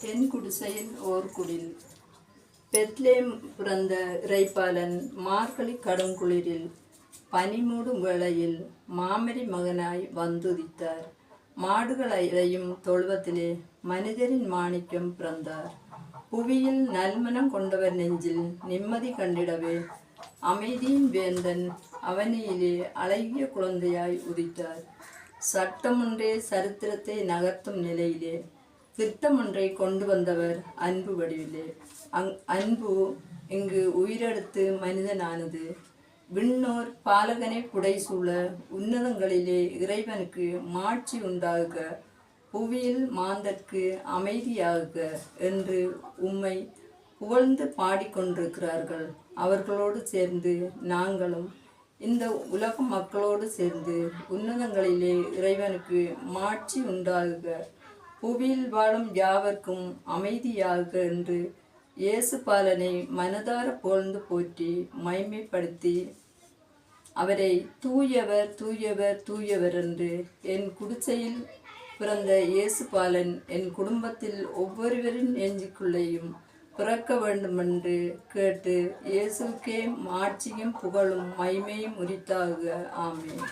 தென் குடிசையில் ஓர் குடில். பெத்லேம் பிறந்த இறைப்பாலன் மார்கழி கடுங்குளிரில் பனிமூடும் வேளையில் மாமரி மகனாய் வந்துதித்தார். மாடுகள் இறையும் தொழுவத்திலே மனிதரின் மாணிக்கம் பிறந்தார். புவியில் நல்மனம் கொண்டவர் நெஞ்சில் நிம்மதி கண்டிடவே அமைதியின் வேந்தன் அவனியிலே அழகிய குழந்தையாய் உதித்தார். சட்டமொன்றே சரித்திரத்தை நகர்த்தும் நிலையிலே திட்டம் ஒன்றை கொண்டு வந்தவர் அன்பு வடிவிலே. அங் அன்பு இங்கு உயிரெடுத்து மனிதனானது. விண்ணோர் பாலகனை புடைசூழ உன்னதங்களிலே இறைவனுக்கு மாட்சி உண்டாகுக புவியில் மாந்தற்கு அமைதியாகுக என்று உம்மை புகழ்ந்து பாடிக்கொண்டிருக்கிறார்கள். அவர்களோடு சேர்ந்து நாங்களும் இந்த உலக மக்களோடு சேர்ந்து உன்னதங்களிலே இறைவனுக்கு மாட்சி உண்டாகுக புவியில் வாழும் யாவர்க்கும் அமைதியாக என்று இயேசு பாலனை மனதார புகழ்ந்து போற்றி மைமைப்படுத்தி அவரை தூயவர் தூயவர் தூயவர் என்று என் குடிசையில் பிறந்த இயேசு பாலன் என் குடும்பத்தில் ஒவ்வொருவரின் நெஞ்சுக்குள்ளேயும் பிறக்க வேண்டுமென்று கேட்டு இயேசுக்கே மாட்சியும் புகழும் மைமையும் உரித்தாக. ஆமேன்.